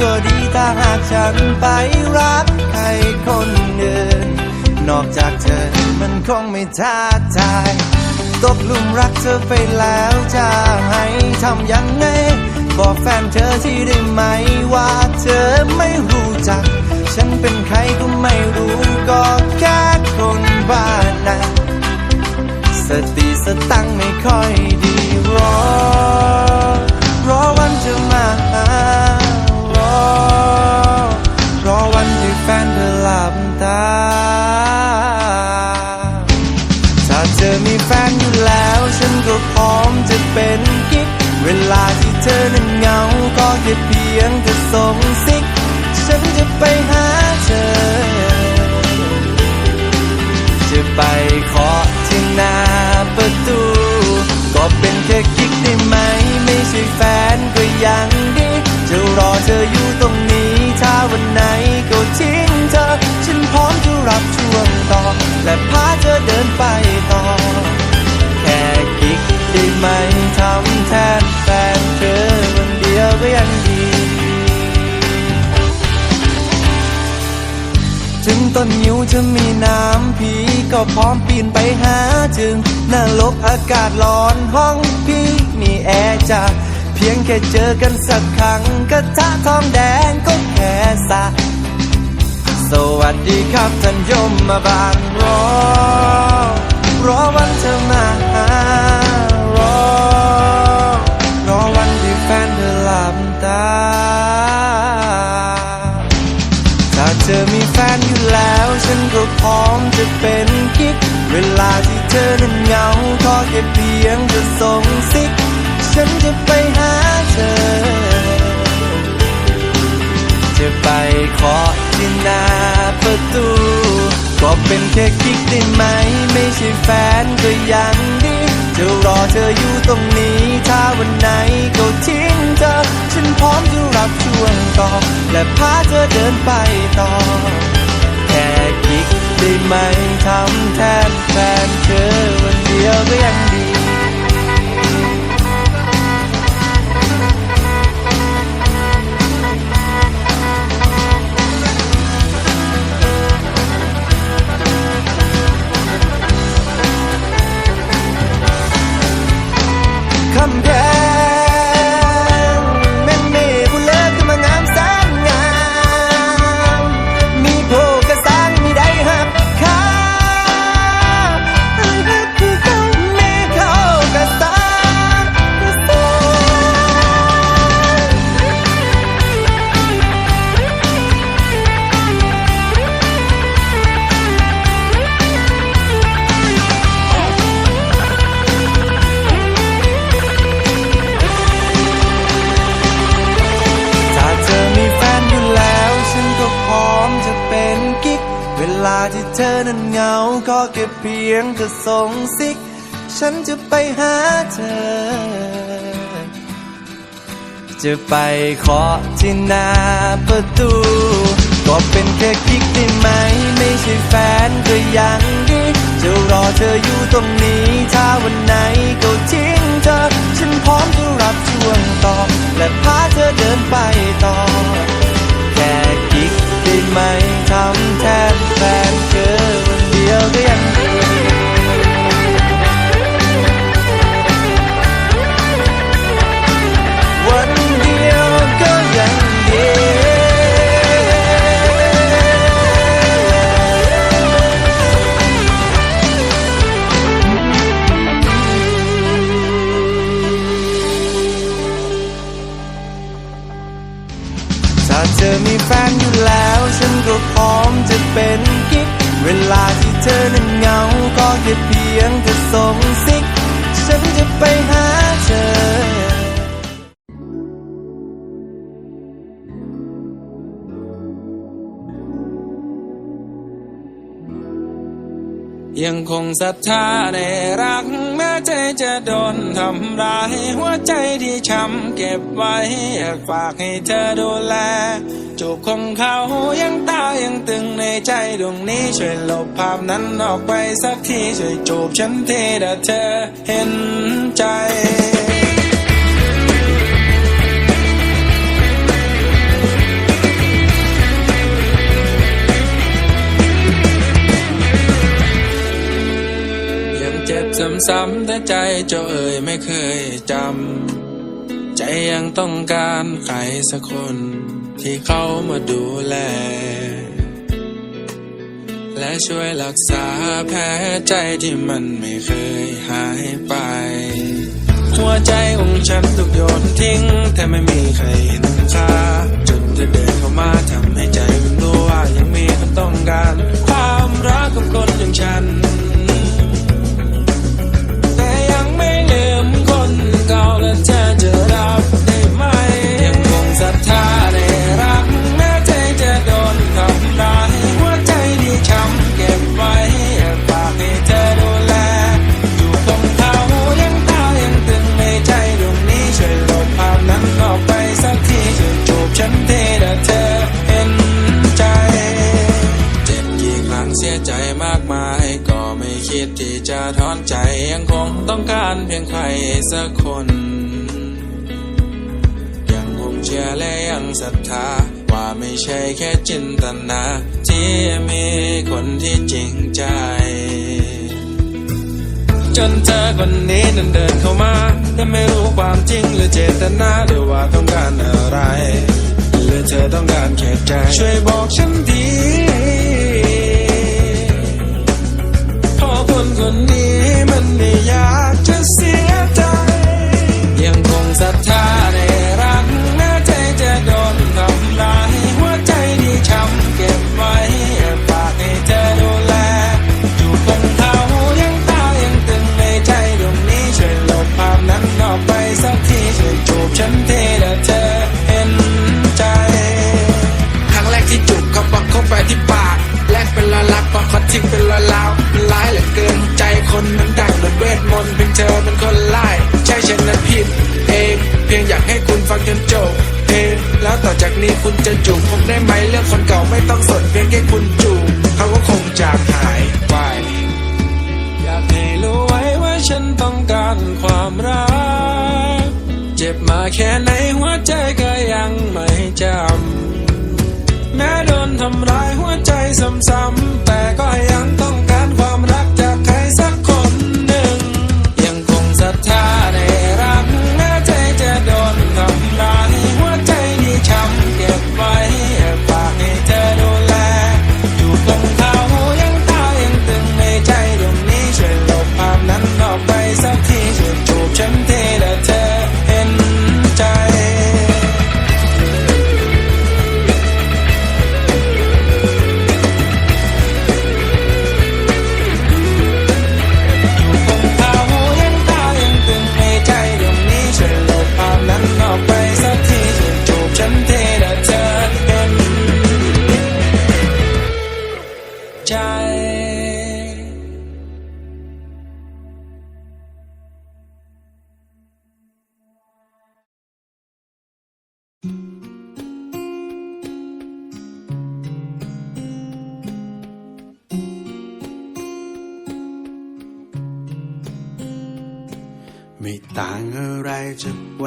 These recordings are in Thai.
ตัวดีถ้าหากฉันไปรักใครคนหนึ่งนอกจากเธอมันคงไม่ท้าทายตกลุมรักเธอไปแล้วจะให้ทำยังไง บอกแฟนเธอที่ได้ไหมว่าเธอไม่รู้จัก ฉันเป็นใครก็ไม่รู้ก็แค่คนบ้านนะสติสตังไม่ค่อยดีรอรอวันจะมา พีก็พร้อมปีนไปหาจึงนรกอากาศร้อนห้องพี่มีแอร์จ้ะเพียงแค่เจอกันสักครั้งกระทะทองแดงก็แค่สะสวัสดีครับท่านยมมาบานรอรอวันเธอมา เป็นกิ๊กเวลาที่เธอนั้นเหงาก็แค่เพียงจะส่งซิก ฉันจะไปหาเธอ จะไปเคาะที่หน้าประตูก็เป็นแค่กิ๊กได้ไหม ไม่ใช่แฟนก็ยังดีจะรอเธออยู่ตรงนี้ ถ้าวันไหนก็ทิ้งเธอ ฉันพร้อมจะรับช่วงต่อ และพาเธอเดินไปต่อ แค่กิ๊ก ได้ไหมทำแทนแฟนเธอวันเดียวก็ยัง แค่เพียงจะส่งซิก ฉันจะไปหาเธอ จะไปเคาะที่หน้าประตู ก็เป็นแค่กิ๊กได้ไหม ไม่ใช่แฟนก็ยังดีจะรอเธออยู่ตรงนี้ ถ้าวันไหนก็ทิ้งเธอ ฉันพร้อมจะรับช่วงต่อ และพาเธอเดินไปต่อ พร้อมจะเป็นกิ๊กเวลาที่เธอนั้นเหงา ก็แค่เพียงจะส่งซิก ฉันจะไปหาเธออยังคงศรัทธาในรัก แม้ใจจะโดนทำร้าย หัวใจที่ช้ำเก็บไว้ อยากฝากให้เธอดูแล จูบของเขายังตายังตึงในใจดวงนี้ ช่วยลบภาพนั้นออกไปสักที ช่วยจูบฉันทีถ้าเธอเห็นใจยังเจ็บซ้ำๆแต่ใจเจ้าเอ่ยไม่เคยจำ ใจยังต้องการใครสักคน ที่เข้ามาดูแล และช่วยรักษาแผลใจที่มันไม่เคยหายไป หัวใจของฉันถูกโยนทิ้ง แต่ไม่มีใครเห็นค่าจนเธอเดินเข้ามาทำให้ใจมันรู้ว่ายังมีคนต้องการ ความรักกับคนอย่างฉัน ต้องการเพียงใครสักคน ยังคงเชื่อและยังศรัทธา ว่าไม่ใช่แค่จินตนา ที่มีคนที่จริงใจ จนเธอคนนี้นั้นเดินเข้ามา แต่ไม่รู้ความจริงหรือเจตนาหรือว่าต้องการอะไรหรือเธอต้องการแค่ใจ ช่วยบอกฉันทีพราะคนคนนี้มัน นี้คุณจะจูบผมได้ไหมเรื่องคนเก่าไม่ต้องสนเพียงแค่คุณจูบเขาก็คงจากหายไปอยากให้รู้ไว้ว่าฉันต้องการความรัก เจ็บมาแค่ไหนหัวใจก็ยังไม่จำแม้โดนทำร้ายหัวใจซ้ำๆแต่ก็ยังต้องการ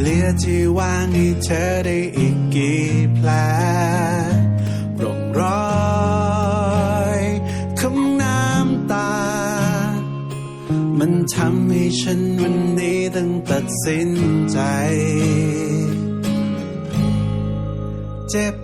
เหลือที่ว่างให้เธอได้อีกกี่แผลร่องรอยของน้ำตา มันทำให้ฉันวันนี้ต้องตัดสินใจ เจ็บ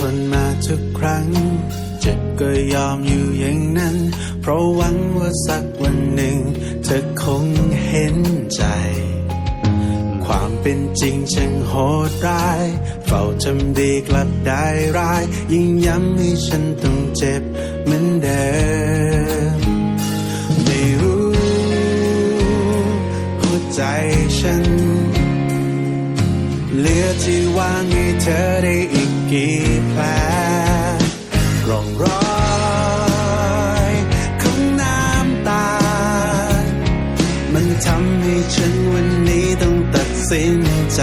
ทนมาทุกครั้ง เจ็บก็ยอมอยู่อย่างนั้น เพราะหวังว่าสักวันหนึ่ง เธอคงเห็นใจ ความเป็นจริงช่างโหดร้าย เฝ้าทำดีกลับได้ร้าย ยิ่งย้ำให้ฉันต้องเจ็บเหมือนเดิมไม่รู้ หัวใจฉัน เหลือที่วางให้เธอได้อีกกี่แผลร่องรอยของน้ำตา มันทำให้ฉันวันนี้ต้องตัดสินใจ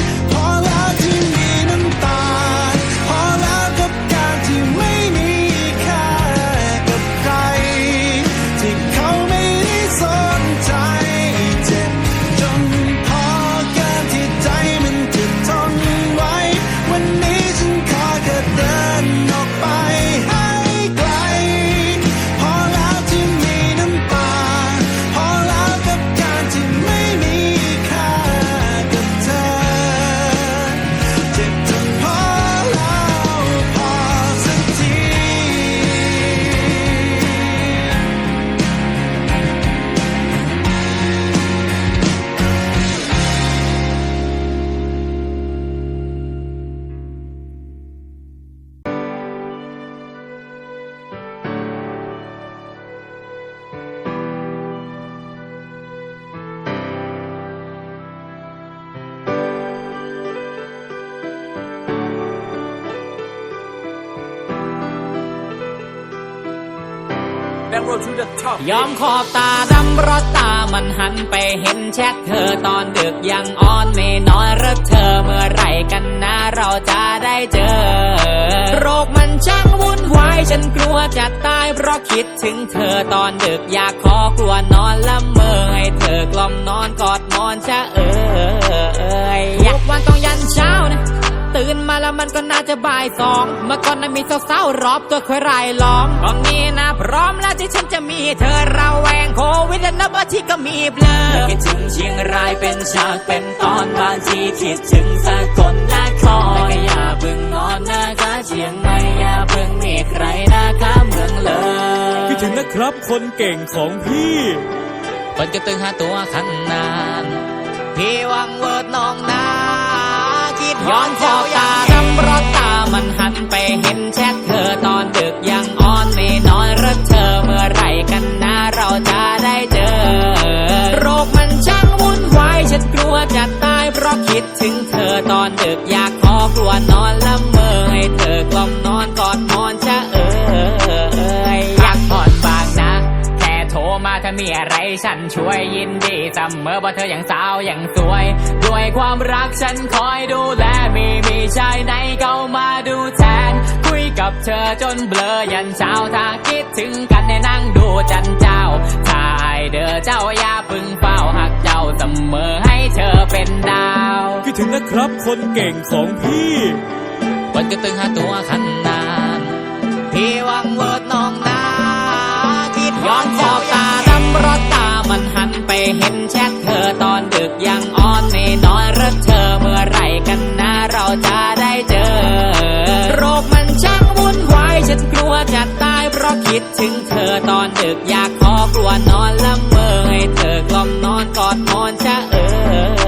ยอมขอบตาดำเพราะตามันหันไปเห็นแชทเธอตอนดึกยังอ่อนไม่น้อยรักเธอเมื่อไหร่กันนะเราจะได้เจอ โรคมันช่างวุ่นวายฉันกลัวจะตายเพราะคิดถึงเธอตอนดึกอยากขอกลัวนอนละเมอให้เธอกล่อมนอนกอดหมอนชะเอยทุกวันต้องยันเช้านะ ตื่นมาแล้วมันก็น่าจะบ่ายสอง เมื่อก่อนนั้นมีสาวๆรอบตัวคอยรายล้อมตอนนี้นะพร้อมแล้วที่ฉันจะมีเธอเราแวงโควิดและนับอาทิตย์ก็มีเบลอคิดถึงเชียงรายเป็นฉากเป็นตอนบางทีคิดถึงสกลนครแต่ก็อย่าเพิ่งนอนนะคะเชียงใหม่อย่าเพิ่งมีใครนะคะเมืองเลยคิดถึงนะครับคนเก่งของพี่คนก็ตึงหาตัวขันนานพี่วังเวิร์ดน้องนาคิด ย้อนขอบตาดำเพราะตามันหันไปเห็นแชทเธอตอนดึกยังอ่อนไม่นอนรักเธอเมื่อไหร่กันนะเราจะได้เจอ โรคมันช่างวุ่นวายฉันกลัวจะตายเพราะคิดถึงเธอตอนดึกอยาก มาถ้ามีอะไรฉันช่วยยินดีเสมอว่าเธอยังสาวยังสวย ด้วยความรักฉันคอยดูแลมีมีชายไหนเข้ามาดูแทน คุยกับเธอจนเบลอยันเช้าถ้าคิดถึงกันให้นั่งดูจันเจ้าถ้าไอายเด้อเจ้าอย่าเพึ่งเฝ้าหักเจ้าเสมอให้เธอเป็นดาวคิดถึงนะครับคนเก่งของพี่วันก็ตึงหาตัวขันนานพี่หวังเวิร์ดน้องนาคิดย้อนขอบตาดำ เพราะตามันหันไปเห็นแชทเธอตอนดึกยังอ่อนไม่นอนรัเธอเมื่อไรกันนะเราจะได้เจอ โรคมันช่างวุ่นวายฉันกลัวจะตายเพราะคิดถึงเธอตอนดึกอยากขอกลัวนอนละเมอให้เธอกล่อมนอนกอดนอนจะเออ